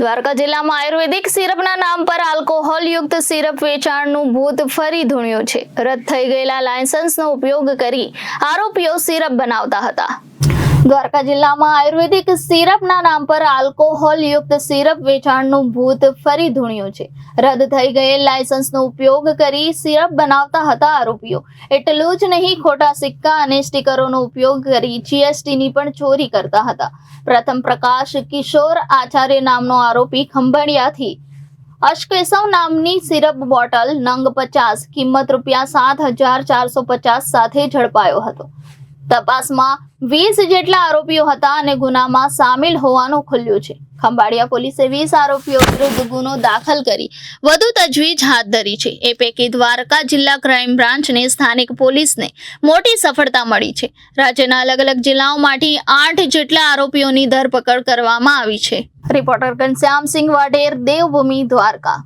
દ્વારકા જિલ્લામાં આયુર્વેદિક સિરપના નામ પર આલ્કોહોલ યુક્ત સિરપ વેચાણનું ભૂત ફરી ધૂણ્યું છે. રદ થઈ ગયેલા લાયસન્સનો ઉપયોગ કરી આરોપીઓ સિરપ બનાવતા હતા. દ્વારકા જિલ્લામાં આયુર્વેદિક સિરપના નામ પર આલ્કોહોલ યુક્ત સિરપ વેચાણનું ભૂત ફરી ધૂણ્યું છે. રદ થઈ ગયેલ લાયસન્સનો ઉપયોગ કરી સિરપ બનાવતા હતા આરોપીઓ. એટલું જ નહીં, ખોટા સિક્કા અને સ્ટીકરોનો ઉપયોગ કરી જીએસટીની પણ ચોરી કરતા હતા. પ્રથમ પ્રકાશ કિશોર આચાર્ય નામનો આરોપી ખંભાળિયાથી અશકેશવ નામની સિરપ બોટલ નંગ પચાસ, કિંમત રૂપિયા સાત હજાર ચારસો પચાસ સાથે ઝડપાયો હતો. તપાસમાં વીસ જેટલા આરોપીઓ હતા અને ગુનામાં સામેલ હોવાનું ખુલ્યું છે. ખંભાળિયા પોલીસે વીસ આરોપીઓ વિરુદ્ધ ગુનો દાખલ કરી વધુ તજવીજ હાથ ધરી છે. એ પૈકી દ્વારકા જિલ્લા ક્રાઇમ બ્રાન્ચને સ્થાનિક પોલીસને મોટી સફળતા મળી છે. રાજ્યના અલગ અલગ જિલ્લાઓમાંથી આઠ જેટલા આરોપીઓની ધરપકડ કરવામાં આવી છે. રિપોર્ટર ઘનશ્યામસિંહ વાડેર દેવભૂમિ દ્વારકા.